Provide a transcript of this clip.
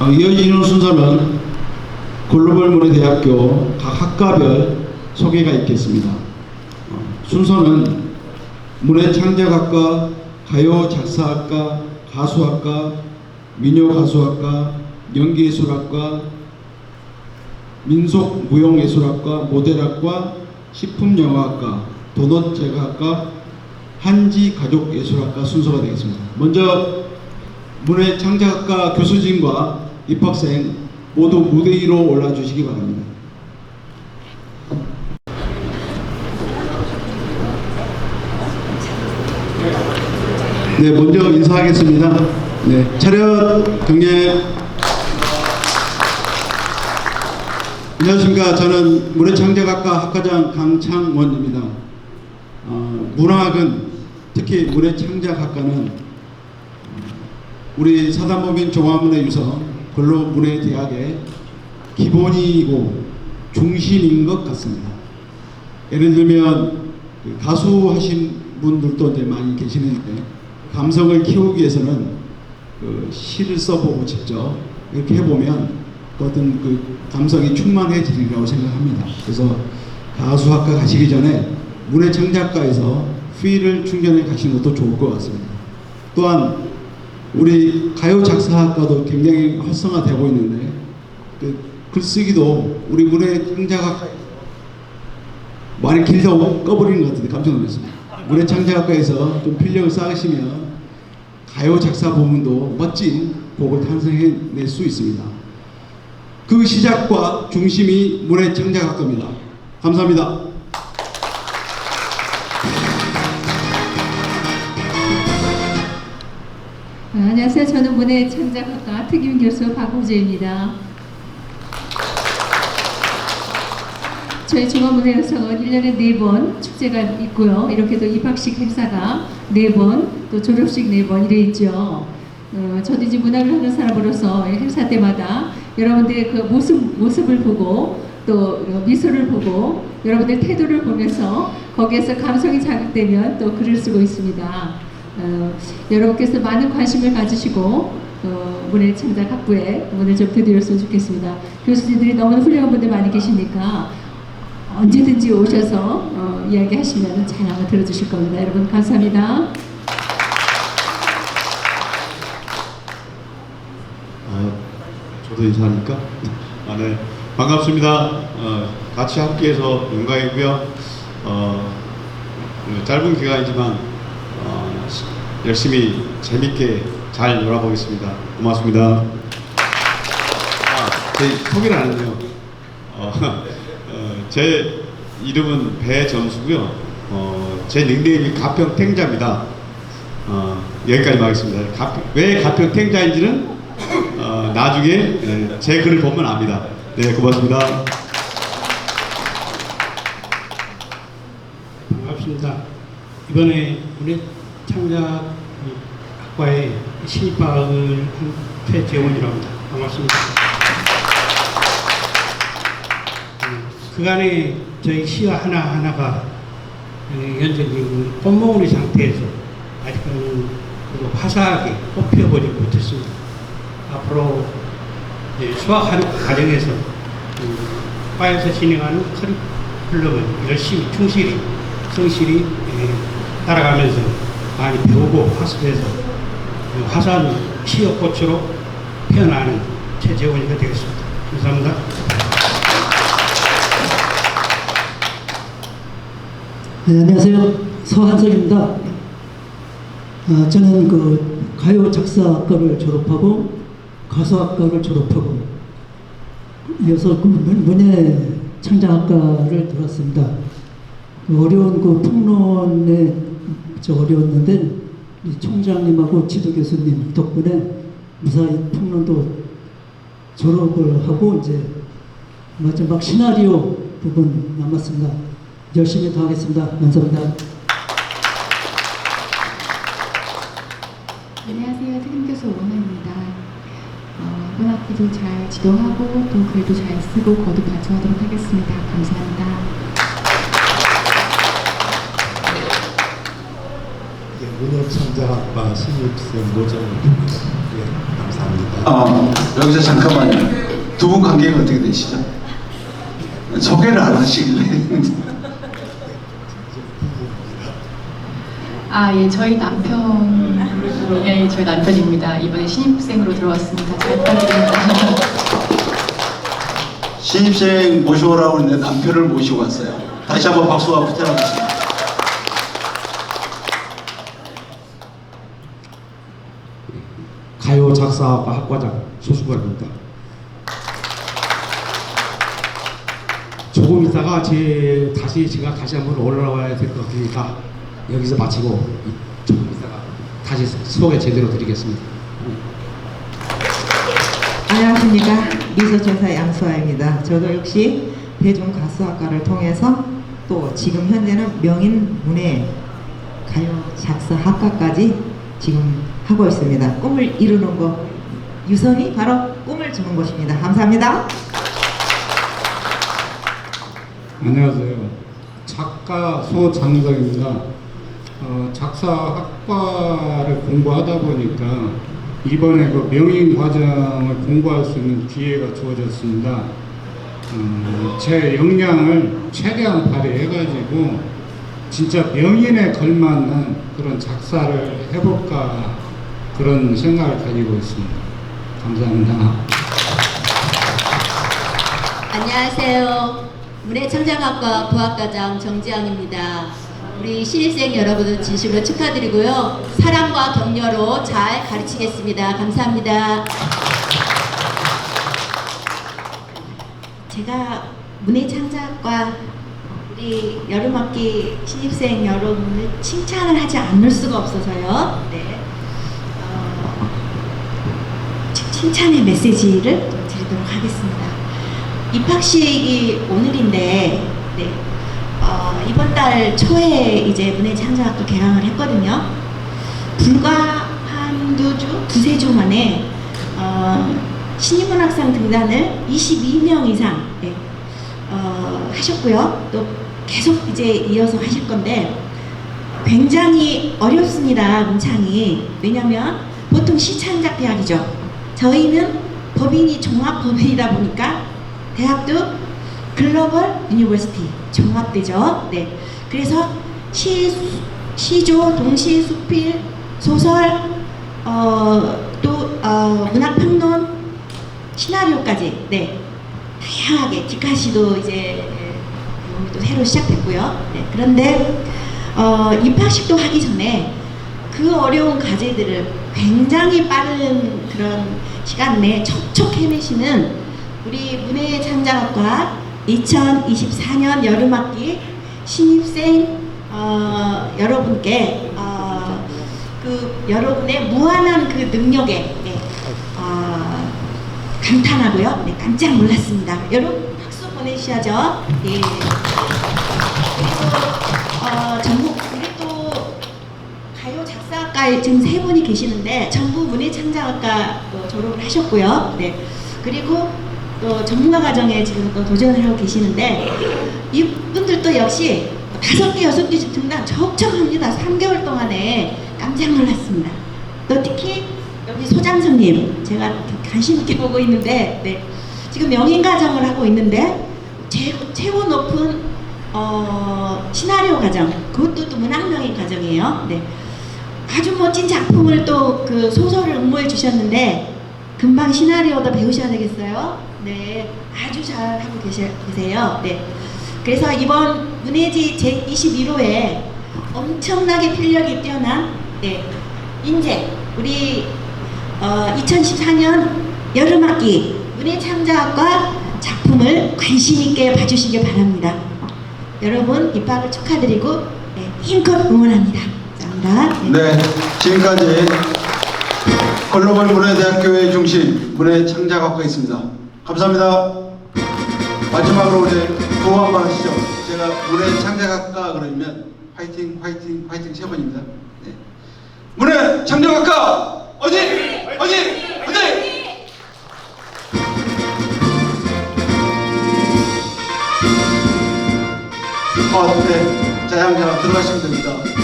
어, 이어지는 순서는 글로벌 문예대학교 각 학과별 소개가 있겠습니다. 어, 순서는 문예창작학과, 가요작사학과, 가수학과, 민요가수학과, 연기예술학과, 민속무용예술학과, 모델학과, 식품영화학과, 도넛제과학과, 한지가족예술학과 순서가 되겠습니다. 먼저 문예창작학과 교수진과 입학생 모두 무대 위로 올라주시기 바랍니다. 네, 먼저 인사하겠습니다. 네, 차렷 경례. 안녕하십니까. 저는 문예창작학과 학과장 강창원입니다. 어, 문학은 특히 문예창작학과는 우리 사단법인 종합문예유서 근로문예대학의 기본이고 중심인 것 같습니다. 예를 들면 그 가수 하신 분들도 많이 계시는데 감성을 키우기 위해서는 그 시를 써보고 직접 이렇게 해보면 그 어떤 그 감성이 충만해지리라고 생각합니다. 그래서 가수학과 가시기 전에 문예창작과에서 필을 충전해 가시는 것도 좋을 것 같습니다. 또한 우리 가요 작사학과도 굉장히 활성화되고 있는데 그 글쓰기도 우리 문예창작학과 많이 길다고 꺼버리는 것 같은데 깜짝 놀랐습니다. 문예창작학과에서 좀 필력을 쌓으시면 가요 작사 부문도 멋진 곡을 탄생해낼 수 있습니다. 그 시작과 중심이 문예창작학과입니다. 감사합니다. 아, 안녕하세요. 저는 문예 창작학과 특임 교수 박호주입니다. 저희 종합문예여성은 1년에 4번 축제가 있고요. 이렇게도 입학식 행사가 4번, 또 졸업식 4번 이래 있죠. 어, 저도 이제 문학을 하는 사람으로서 이 행사 때마다 여러분들의 그 모습, 모습을 보고 또 미소를 보고 여러분들 태도를 보면서 거기에서 감성이 자극되면 또 글을 쓰고 있습니다. 어, 여러분께서 많은 관심을 가지시고 어, 문예 창작 학부에 문을 좀 드렸으면 좋겠습니다. 교수님들이 너무 훌륭한 분들 많이 계시니까 언제든지 오셔서 어, 이야기하시면 잘 아마 들어주실 겁니다. 여러분 감사합니다. 아, 저도 인사하니까 아, 네. 반갑습니다. 어, 같이 함께해서 영광이고요. 어, 그 짧은 기간이지만 열심히 재밌게 잘 놀아보겠습니다. 고맙습니다. 아, 제 소개를 안 했네요. 어, 어, 제 이름은 배정수고요. 어, 제 닉네임이 가평탱자입니다. 어, 여기까지만 하겠습니다. 가, 왜 가평탱자인지는 어, 나중에 예, 제 글을 보면 압니다. 네, 고맙습니다. 반갑습니다. 이번에 우리 창작 학과에 신입학을 한 최재원이라고 합니다. 반갑습니다. 음, 그간에 저희 시와 하나하나가 어, 현재 지금 꽃몽우리 상태에서 아직은 화사하게 꽃피어보지 못했습니다. 앞으로 수학하는 과정에서 음, 과에서 진행하는 커리큘럼을 열심히 충실히 성실히 예, 따라가면서 많이 배우고 학습해서 어, 화사한 시어 꽃으로 피어나는 최재원이가 되겠습니다. 감사합니다. 네, 안녕하세요. 서한석입니다. 아, 저는 그 가요 작사학과를 졸업하고 가수학과를 졸업하고 이어서 그 문- 문예 창작학과를 들었습니다. 그 어려운 그 폭론 에저 어려웠는데 이 총장님하고 지도 교수님 덕분에 무사히 폭론도 졸업을 하고 이제 마지막 시나리오 부분 남았습니다. 열심히 더 하겠습니다. 감사합니다. 안녕하세요. 특임교수 오은하입니다. 어, 이번 학기도 잘 지도하고 또 글도 잘 쓰고 거듭 발전하도록 하겠습니다. 감사합니다. 문예창작학과 신입생 노정입니다. 예, 감사합니다. 아, 여기서 잠깐만요. 두 분 관계가 어떻게 되시죠? 소개를 안 하시길래. 아, 예, 저희 남편, 예, 저희 남편입니다. 이번에 신입생으로 들어왔습니다. 잘 부탁드립니다. 신입생 모셔오라고 했는데 남편을 모시고 왔어요. 다시 한번 박수와 부탁드립니다. 가요 작사학과 학과장 소수관입니다. 조금 있다가 제 다시 제가 다시 한번 올라와야 될 것 같으니까 여기서 마치고 이- 조금 있다가 다시 소개 제대로 드리겠습니다. 안녕하십니까 미소천사 양수아입니다. 저도 역시 대중가수학과를 통해서 또 지금 현재는 명인 문예 가요 작사 학과까지 지금 하고 있습니다. 꿈을 이루는 것 유성이 바로 꿈을 주는 것입니다. 감사합니다. 안녕하세요. 작가 소장덕입니다. 어, 작사 학과를 공부하다 보니까 이번에 그 명인 과정을 공부할 수 있는 기회가 주어졌습니다. 어, 제 역량을 최대한 발휘해가지고 진짜 명인에 걸맞는 그런 작사를 해볼까 그런 생각을 가지고 있습니다. 감사합니다. 안녕하세요. 문해창작학과 부학과장 정지영입니다. 우리 신입생 여러분들 진심으로 축하드리고요. 사랑과 격려로 잘 가르치겠습니다. 감사합니다. 제가 문예창작과 우리 여름학기 신입생 여러분을 칭찬을 하지 않을 수가 없어서요. 네. 어, 칭- 칭찬의 메시지를 좀 드리도록 하겠습니다. 입학식이 오늘인데, 네. 어, 이번 달 초에 이제 문예창작학교 개강을 했거든요. 불과 한두 주, 두세 주 만에 어, 신인문학상 등단을 22명 이상 네, 어, 하셨고요. 또 계속 이제 이어서 하실 건데 굉장히 어렵습니다. 문창이. 왜냐면 보통 시창작 대학이죠. 저희는 법인이 종합법인이다 보니까 대학도 글로벌 유니버시티 종합되죠. 네. 그래서 시, 시조, 동시, 수필, 소설, 어, 또 어, 문학평론, 시나리오까지 네 다양하게 디카시도 이제 예, 또 새로 시작됐고요. 네, 그런데 어, 입학식도 하기 전에 그 어려운 과제들을 굉장히 빠른 그런 시간 내에 척척 해내시는 우리 문예창작학과 2024년 여름학기 신입생 어, 여러분께 어, 그 여러분의 무한한 그 능력에 네, 어, 감탄하고요. 네, 깜짝 놀랐습니다. 여러분 보내주셔야죠. 예. 그리고 어, 전국 우리 또 가요 작사학과에 지금 세 분이 계시는데 전부 문예창작학과 또 졸업을 하셨고요. 네. 그리고 또 전문가 과정에 지금 또 도전을 하고 계시는데 이분들도 역시 다섯 개 여섯 개씩 등단 적적합니다. 3개월 동안에 깜짝 놀랐습니다. 또 특히 여기 소장선님 제가 관심 있게 보고 있는데 네. 지금 명인 과정을 하고 있는데 최, 최고 높은 어, 시나리오 과정 그것도 또 문학명인 과정이에요. 네. 아주 멋진 작품을 또 그 소설을 응모해 주셨는데 금방 시나리오도 배우셔야 되겠어요. 네, 아주 잘 하고 계세요. 네. 그래서 이번 문예지 제 21호에 엄청나게 필력이 뛰어난 네, 인재 우리 어, 2014년 여름학기 문예창작학과 작품을 관심 있게 봐주시길 바랍니다. 여러분 입학을 축하드리고 네, 힘껏 응원합니다. 감사합니다. 네, 지금까지 글로벌 문예대학교의 중심 문예창작학과 있습니다. 감사합니다. 마지막으로 우리 구호 한번 하시죠. 제가 문예창작학과 그러면 화이팅, 화이팅, 화이팅 세 번입니다. 네. 문예창작학과 어디, 어디, 어디. 어, 네. 자, 양자 들어가시면 됩니다.